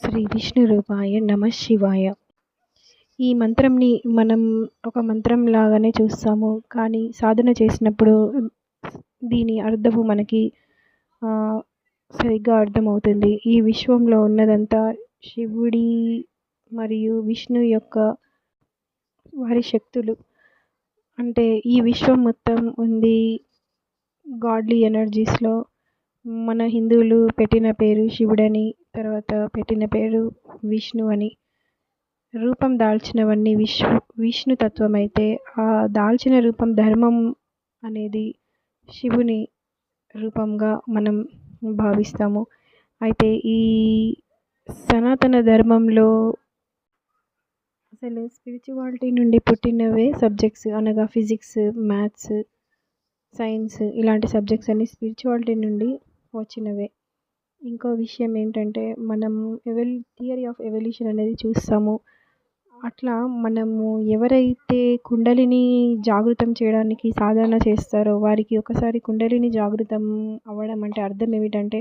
శ్రీ విష్ణు రూపాయ నమ శివాయ. ఈ మంత్రంని మనం ఒక మంత్రం లాగానే చూస్తాము. కానీ సాధన చేసినప్పుడు దీని అర్థము మనకి సరిగ్గా అర్థమవుతుంది. ఈ విశ్వంలో ఉన్నదంతా శివుడి మరియు విష్ణు యొక్క వారి శక్తులు. అంటే ఈ విశ్వం మొత్తం ఉంది గాడ్లీ ఎనర్జీస్లో. మన హిందువులు పెట్టిన పేరు శివుడని తర్వాత పెట్టిన పేరు విష్ణు అని. రూపం దాల్చినవన్నీ విష్ణు విష్ణు తత్వం అయితే ఆ దాల్చిన రూపం ధర్మం అనేది శివుని రూపంగా మనం భావిస్తాము. అయితే ఈ సనాతన ధర్మంలో అసలు స్పిరిచువాలిటీ నుండి పుట్టినవే సబ్జెక్ట్స్ అనగా ఫిజిక్స్ మ్యాథ్స్ సైన్స్ ఇలాంటి సబ్జెక్ట్స్ అన్నీ స్పిరిచువాలిటీ నుండి వచ్చినవే. ఇంకో విషయం ఏంటంటే మనం ఎవల్ థియరీ ఆఫ్ ఎవల్యూషన్ అనేది చూస్తాము. అట్లా మనము ఎవరైతే కుండలిని జాగృతం చేయడానికి సాధన చేస్తారో వారికి ఒకసారి కుండలిని జాగృతం అవ్వడం అంటే అర్థం ఏమిటంటే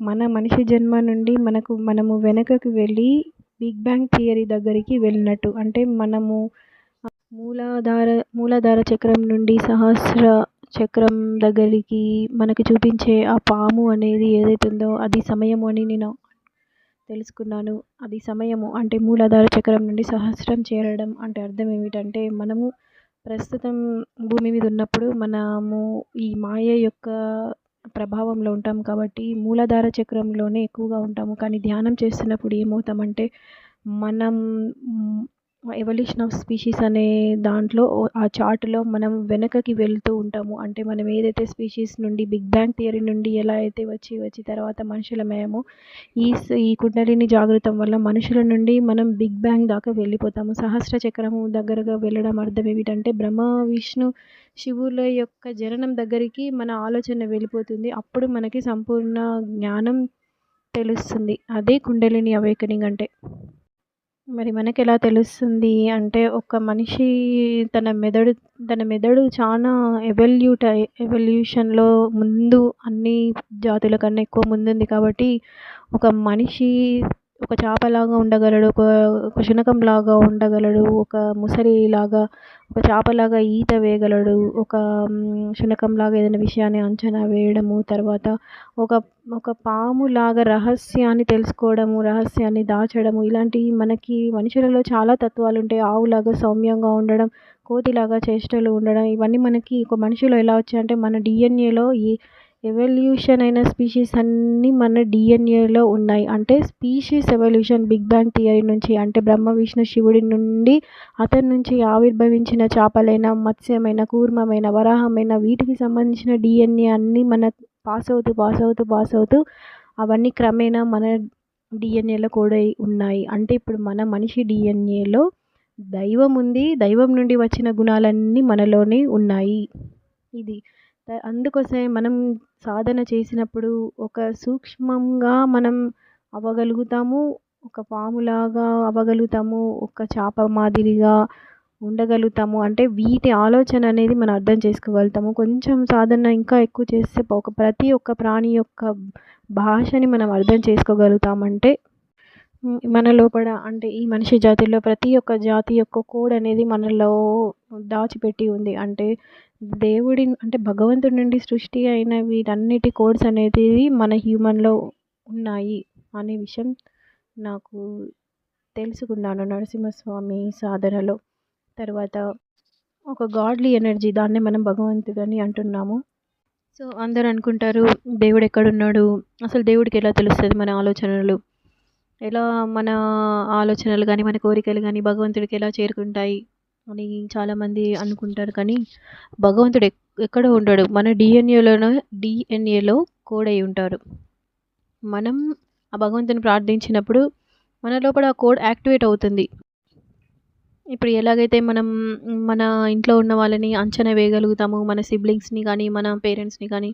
మన మనిషి జన్మ నుండి మనకు మనము వెనకకు వెళ్ళి బిగ్ బ్యాంగ్ థియరీ దగ్గరికి వెళ్ళినట్టు. అంటే మనము మూలాధార మూలాధార చక్రం నుండి సహస్ర చక్రం దగ్గరికి మనకి చూపించే ఆ పాము అనేది ఏదైతే ఉందో అది సమయము అని నేను తెలుసుకున్నాను. అది సమయము అంటే మూలాధార చక్రం నుండి సహస్రం చేరడం అంటే అర్థం ఏమిటంటే మనము ప్రస్తుతం భూమి మీద ఉన్నప్పుడు మనము ఈ మాయ యొక్క ప్రభావంలో ఉంటాం కాబట్టి మూలాధార చక్రంలోనే ఎక్కువగా ఉంటాము. కానీ ధ్యానం చేస్తున్నప్పుడు ఏమవుతామంటే మనం ఎవల్యూషన్ ఆఫ్ స్పీషీస్ అనే దాంట్లో ఆ చార్టులో మనం వెనకకి వెళ్తూ ఉంటాము. అంటే మనం ఏదైతే స్పీషీస్ నుండి బిగ్ బ్యాంగ్ థియరీ నుండి ఎలా అయితే వచ్చి వచ్చి తర్వాత మనుషులమయ్యామో ఈ ఈ కుండలిని జాగృతం వల్ల మనుషుల నుండి మనం బిగ్ బ్యాంగ్ దాకా వెళ్ళిపోతాము. సహస్ర చక్రము దగ్గరగా వెళ్ళడం అర్థం ఏమిటంటే బ్రహ్మ విష్ణు శివుల యొక్క జననం దగ్గరికి మన ఆలోచన వెళ్ళిపోతుంది. అప్పుడు మనకి సంపూర్ణ జ్ఞానం తెలుస్తుంది. అదే కుండలిని అవేకనింగ్ అంటే. మరి మనకి ఎలా తెలుస్తుంది అంటే ఒక మనిషి తన మెదడు తన మెదడు చాలా ఎవల్యూట్ ఎవల్యూషన్లో ముందు అన్ని జాతుల కన్నా ఎక్కువ ముందుంది కాబట్టి ఒక మనిషి ఒక చేపలాగా ఉండగలడు ఒక ఒక శునకంలాగా ఉండగలడు ఒక ముసలిలాగా ఒక చేపలాగా ఈత వేయగలడు ఒక శునకంలాగా ఏదైనా విషయాన్ని అంచనా వేయడము తర్వాత ఒక ఒక పాములాగా రహస్యాన్ని తెలుసుకోవడము రహస్యాన్ని దాచడము ఇలాంటివి మనకి మనుషులలో చాలా తత్వాలు ఉంటాయి ఆవులాగా సౌమ్యంగా ఉండడం కోతిలాగా చేష్టలు ఉండడం ఇవన్నీ మనకి ఒక మనిషిలో ఎలా వచ్చాయంటే మన డిఎన్ఏలో ఈ ఎవల్యూషన్ అయిన స్పీషీస్ అన్నీ మన డిఎన్ఏలో ఉన్నాయి. అంటే species evolution big bang theory నుంచి అంటే బ్రహ్మ విష్ణు శివుడి నుండి అతని నుంచి ఆవిర్భవించిన చేపలైన మత్స్యమైన కూర్మమైన వరాహమైన వీటికి సంబంధించిన డిఎన్ఏ అన్నీ మన పాస్ అవుతూ పాస్ అవుతూ పాస్ అవుతూ అవన్నీ క్రమేణా మన డిఎన్ఏలో కూడా ఉన్నాయి. అంటే ఇప్పుడు మన మనిషి డిఎన్ఏలో దైవం ఉంది. దైవం నుండి వచ్చిన గుణాలన్నీ మనలోనే ఉన్నాయి. ఇది అందుకోసమే మనం సాధన చేసినప్పుడు ఒక సూక్ష్మంగా మనం అవ్వగలుగుతాము ఒక పాములాగా అవ్వగలుగుతాము ఒక చేప మాదిరిగా ఉండగలుగుతాము. అంటే వీటి ఆలోచన అనేది మనం అర్థం చేసుకోగలుగుతాము. కొంచెం సాధన ఇంకా ఎక్కువ చేస్తే ఒక ప్రతి ఒక్క ప్రాణి యొక్క భాషని మనం అర్థం చేసుకోగలుగుతామంటే మన లోపల అంటే ఈ మనిషి జాతిలో ప్రతి ఒక్క జాతి యొక్క కోడ్ అనేది మనలో దాచిపెట్టి ఉంది. అంటే దేవుడి అంటే భగవంతుడి నుండి సృష్టి అయిన వీటన్నిటి కోడ్స్ అనేది మన హ్యూమన్లో ఉన్నాయి అనే విషయం నాకు తెలుసుకున్నాను నరసింహస్వామి సాధనలో. తర్వాత ఒక గాడ్లీ ఎనర్జీ దాన్నే మనం భగవంతుడు అని అంటున్నాము. సో అందరు అనుకుంటారు దేవుడు ఎక్కడున్నాడు? అసలు దేవుడికి ఎలా తెలుస్తుంది మన ఆలోచనలు? ఎలా మన ఆలోచనలు కానీ మన కోరికలు కానీ భగవంతుడికి ఎలా చేరుకుంటాయి అని చాలామంది అనుకుంటారు. కానీ భగవంతుడు ఎక్కడో ఉండడు. మన డిఎన్ఏలోనే డిఎన్ఏలో కోడ్ అయి ఉంటారు. మనం ఆ భగవంతుని ప్రార్థించినప్పుడు మన లోపల ఆ కోడ్ యాక్టివేట్ అవుతుంది. ఇప్పుడు ఎలాగైతే మనం మన ఇంట్లో ఉన్న వాళ్ళని అంచనా వేయగలుగుతాము మన సిబ్లింగ్స్ని కానీ మన పేరెంట్స్ని కానీ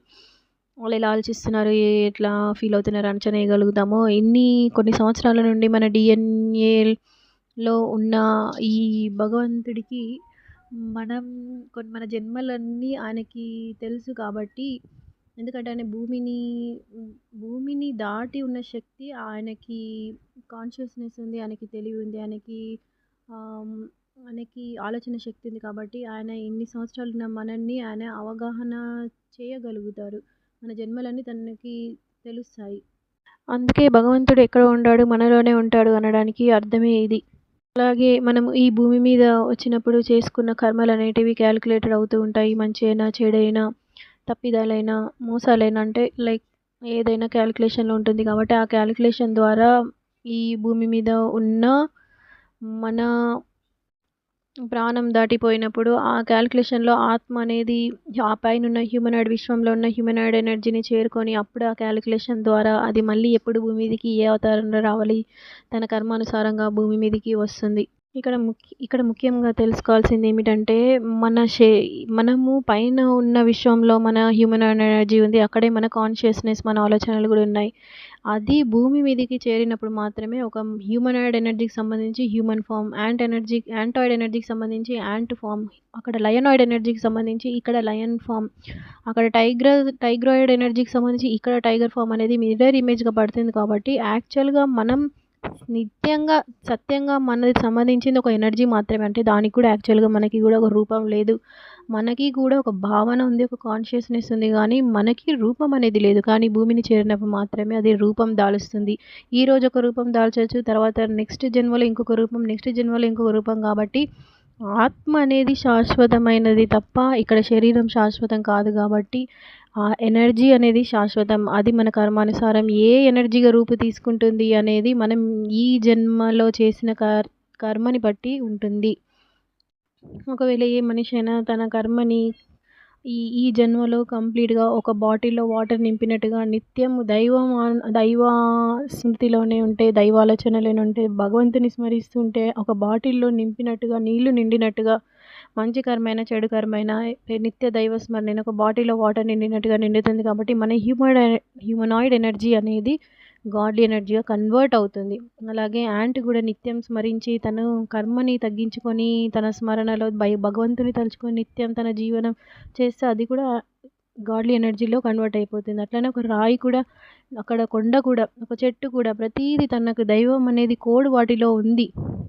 వాళ్ళు ఎలా ఆలోచిస్తున్నారు? ఎట్లా ఫీల్ అవుతున్నారు? అంచనా వేయగలుగుతామో ఇన్ని కొన్ని సంవత్సరాల నుండి మన డిఎన్ఏలో ఉన్న ఈ భగవంతుడికి మనం కొన్ని మన జన్మలన్నీ ఆయనకి తెలుసు కాబట్టి ఎందుకంటే ఆయన భూమిని భూమిని దాటి ఉన్న శక్తి ఆయనకి కాన్షియస్నెస్ ఉంది ఆయనకి తెలివి ఉంది ఆయనకి ఆయనకి ఆలోచన శక్తి ఉంది కాబట్టి ఆయన ఇన్ని సంవత్సరాలు ఉన్న మనల్ని ఆయన అవగాహన చేయగలుగుతారు. మన జన్మలన్నీ తనకి తెలుస్తాయి. అందుకే భగవంతుడు ఎక్కడ ఉండాడు మనలోనే ఉంటాడు అనడానికి అర్థమే ఇది. అలాగే మనం ఈ భూమి మీద వచ్చినప్పుడు చేసుకున్న కర్మలు అనేటివి క్యాలిక్యులేటెడ్ అవుతూ ఉంటాయి. మంచి అయినా చెడైనా తప్పిదాలైనా మోసాలైనా అంటే లైక్ ఏదైనా క్యాలిక్యులేషన్లో ఉంటుంది కాబట్టి ఆ క్యాలిక్యులేషన్ ద్వారా ఈ భూమి మీద ఉన్న మన ప్రాణం దాటిపోయినప్పుడు ఆ క్యాలిక్యులేషన్లో ఆత్మ అనేది ఆ పైన ఉన్న హ్యూమనాయిడ్ విశ్వంలో ఉన్న హ్యూమనాయిడ్ ఎనర్జీని చేరుకొని అప్పుడు ఆ క్యాలిక్యులేషన్ ద్వారా అది మళ్ళీ ఎప్పుడు భూమి మీదకి ఏ అవతారంలో రావాలి తన కర్మానుసారంగా భూమి మీదకి వస్తుంది. ఇక్కడ ముఖ్య ఇక్కడ ముఖ్యంగా తెలుసుకోవాల్సింది ఏమిటంటే మన శే మనము పైన ఉన్న విశ్వంలో మన హ్యూమన్ ఎనర్జీ ఉంది. అక్కడే మన కాన్షియస్నెస్ మన ఆలోచనలు కూడా ఉన్నాయి. అది భూమి మీదకి చేరినప్పుడు మాత్రమే ఒక హ్యూమనాయిడ్ ఎనర్జీకి సంబంధించి human form ant energy antoid ఎనర్జీకి సంబంధించి యాంట్ ఫామ్ అక్కడ లయనాయిడ్ ఎనర్జీకి సంబంధించి ఇక్కడ లయన్ ఫామ్ అక్కడ టైగ్ర టైగ్రాయిడ్ ఎనర్జీకి సంబంధించి ఇక్కడ టైగర్ ఫామ్ అనేది మిర్రర్ ఇమేజ్గా పడుతుంది కాబట్టి యాక్చువల్గా మనం నిత్యంగా సత్యంగా మనది సంబంధించింది ఒక ఎనర్జీ మాత్రమే. అంటే దానికి కూడా యాక్చువల్గా మనకి కూడా ఒక రూపం లేదు. మనకి కూడా ఒక భావన ఉంది ఒక కాన్షియస్నెస్ ఉంది. కానీ మనకి రూపం అనేది లేదు. కానీ భూమిని చేరినప్పుడు మాత్రమే అది రూపం దాలుస్తుంది. ఈ రోజు ఒక రూపం దాల్చవచ్చు తర్వాత నెక్స్ట్ జన్మలో ఇంకొక రూపం నెక్స్ట్ జన్మలో ఇంకొక రూపం. కాబట్టి ఆత్మ అనేది శాశ్వతమైనది తప్ప ఇక్కడ శరీరం శాశ్వతం కాదు. కాబట్టి ఆ ఎనర్జీ అనేది శాశ్వతం. అది మన కర్మానుసారం ఏ ఎనర్జీగా రూపు తీసుకుంటుంది అనేది మనం ఈ జన్మలో చేసిన కర్ కర్మని బట్టి ఉంటుంది. ఒకవేళ ఏ మనిషి అయినా తన కర్మని ఈ ఈ జన్మలో కంప్లీట్గా ఒక బాటిల్లో వాటర్ నింపినట్టుగా నిత్యం దైవం దైవ స్మృతిలోనే ఉంటే దైవాలోచనలోనే ఉంటే భగవంతుని స్మరిస్తుంటే ఒక బాటిల్లో నింపినట్టుగా నీళ్ళు నిండినట్టుగా మంచి కర్మైన చెడు కర్మైన నిత్య దైవ స్మరణ ఒక బాటిల్లో వాటర్ నిండినట్టుగా నిండుతుంది కాబట్టి మన హ్యూమన్ హ్యూమనాయిడ్ ఎనర్జీ అనేది గాడ్లీ ఎనర్జీగా కన్వర్ట్ అవుతుంది. అలాగే యాంట్ కూడా నిత్యం స్మరించి తను కర్మని తగ్గించుకొని తన స్మరణలో భయ భగవంతుని తలుచుకొని నిత్యం తన జీవనం చేస్తే అది కూడా గాడ్లీ ఎనర్జీలో కన్వర్ట్ అయిపోతుంది. అట్లనే ఒక రాయి కూడా అక్కడ కొండ కూడా ఒక చెట్టు కూడా ప్రతీది తనకు దైవం అనేది కోడ్ వాటిలో ఉంది.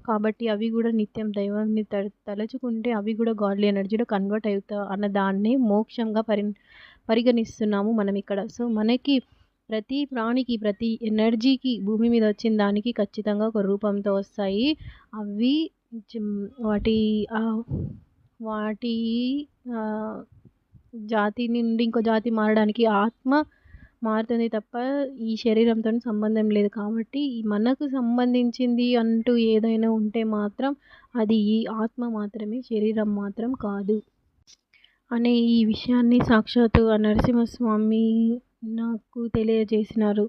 కాబట్టి అవి కూడా నిత్యం దైవాన్ని త తలుచుకుంటే అవి కూడా గాడ్లీ ఎనర్జీలో కన్వర్ట్ అవుతా అన్న దాన్ని మోక్షంగా పరి పరిగణిస్తున్నాము మనం ఇక్కడ. సో మనకి ప్రతి ప్రాణికి ప్రతి ఎనర్జీకి భూమి మీద వచ్చిన దానికి ఖచ్చితంగా ఒక రూపంతో వస్తాయి. అవి వాటి వాటి జాతి నుండి ఇంకో జాతి మారడానికి ఆత్మ మారుతుంది తప్ప ఈ శరీరంతో సంబంధం లేదు. కాబట్టి మనకు సంబంధించింది అంటూ ఏదైనా ఉంటే మాత్రం అది ఈ ఆత్మ మాత్రమే శరీరం మాత్రం కాదు. అనే ఈ విషయాన్ని సాక్షాత్తు ఆ నరసింహస్వామి నాకు తెలియజేసినారు.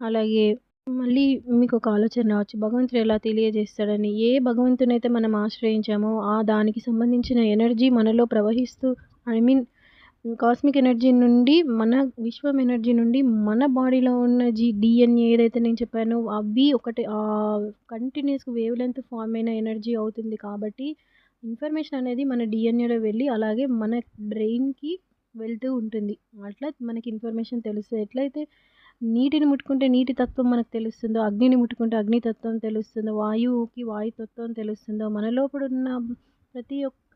అలాగే మళ్ళీ మీకు ఒక ఆలోచన రావచ్చు. భగవంతుడు ఎలా తెలియజేస్తాడని? ఏ భగవంతునైతే మనం ఆశ్రయించామో ఆ దానికి సంబంధించిన ఎనర్జీ మనలో ప్రవహిస్తూ ఐ మీన్ కాస్మిక్ ఎనర్జీ నుండి మన విశ్వం ఎనర్జీ నుండి మన బాడీలో ఉన్న జీ డిఎన్ఏ ఏదైతే నేను చెప్పానో అవి ఒకటి కంటిన్యూస్ వేవ్ లెంత్ ఫామ్ అయిన ఎనర్జీ అవుతుంది కాబట్టి ఇన్ఫర్మేషన్ అనేది మన డిఎన్ఏలో వెళ్ళి అలాగే మన బ్రెయిన్కి వెళ్తూ ఉంటుంది. అట్లా మనకి ఇన్ఫర్మేషన్ తెలుస్తుంది. ఎట్లయితే నీటిని ముట్టుకుంటే నీటి తత్వం మనకు తెలుస్తుందో అగ్నిని ముట్టుకుంటే అగ్ని తత్వం తెలుస్తుందో వాయువుకి వాయుతత్వం తెలుస్తుందో మన లోపల ఉన్న ప్రతి ఒక్క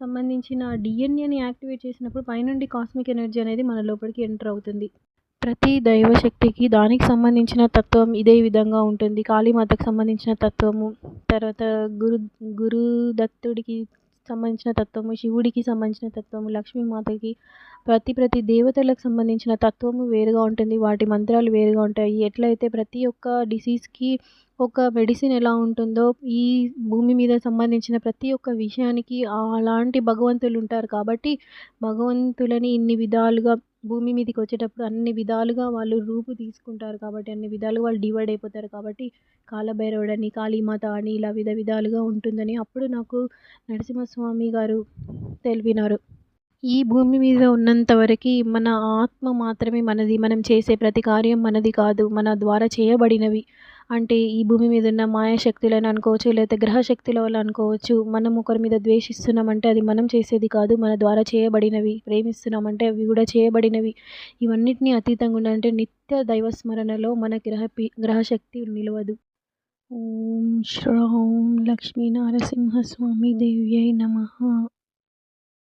సంబంధించిన డిఎన్ఏని యాక్టివేట్ చేసినప్పుడు పైనుండి కాస్మిక్ ఎనర్జీ అనేది మన లోపలికి ఎంటర్ అవుతుంది. ప్రతి దైవశక్తికి దానికి సంబంధించిన తత్వం ఇదే విధంగా ఉంటుంది. కాళీమాతకు సంబంధించిన తత్వము తర్వాత గురు గురుదత్తుడికి సంబంధించిన తత్వము శివుడికి సంబంధించిన తత్వము లక్ష్మీమాతకి ప్రతి ప్రతి దేవతలకు సంబంధించిన తత్వము వేరుగా ఉంటుంది. వాటి మంత్రాలు వేరుగా ఉంటాయి. ఎట్లయితే ప్రతి ఒక్క డిసీజ్కి ఒక మెడిసిన్ ఎలా ఉంటుందో ఈ భూమి మీద సంబంధించిన ప్రతి ఒక్క విషయానికి అలాంటి భగవంతులు ఉంటారు కాబట్టి భగవంతులని ఇన్ని విధాలుగా భూమి మీదకి వచ్చేటప్పుడు అన్ని విధాలుగా వాళ్ళు రూపు తీసుకుంటారు కాబట్టి అన్ని విధాలుగా వాళ్ళు డివైడ్ అయిపోతారు కాబట్టి కాలభైరవుడని కాళీమాత అని ఇలా విధ విధాలుగా ఉంటుందని అప్పుడు నాకు నరసింహస్వామి గారు తెలిపినారు ఈ భూమి మీద ఉన్నంత వరకు మన ఆత్మ మాత్రమే మనది. మనం చేసే ప్రతి కార్యం మనది కాదు. మన ద్వారా చేయబడినవి. అంటే ఈ భూమి మీద ఉన్న మాయాశక్తులని అనుకోవచ్చు లేకపోతే గ్రహ శక్తుల వల్ల అనుకోవచ్చు మనం ఒకరి మీద ద్వేషిస్తున్నామంటే అది మనం చేసేది కాదు మన ద్వారా చేయబడినవి ప్రేమిస్తున్నామంటే అవి కూడా చేయబడినవి. ఇవన్నిటిని అతీతంగా ఉండాలంటే నిత్య దైవ స్మరణలో మన గ్రహ గ్రహశక్తి నిలవదు. ఓం శ్రౌం లక్ష్మీ నరసింహస్వామి దేవ్యై నమ.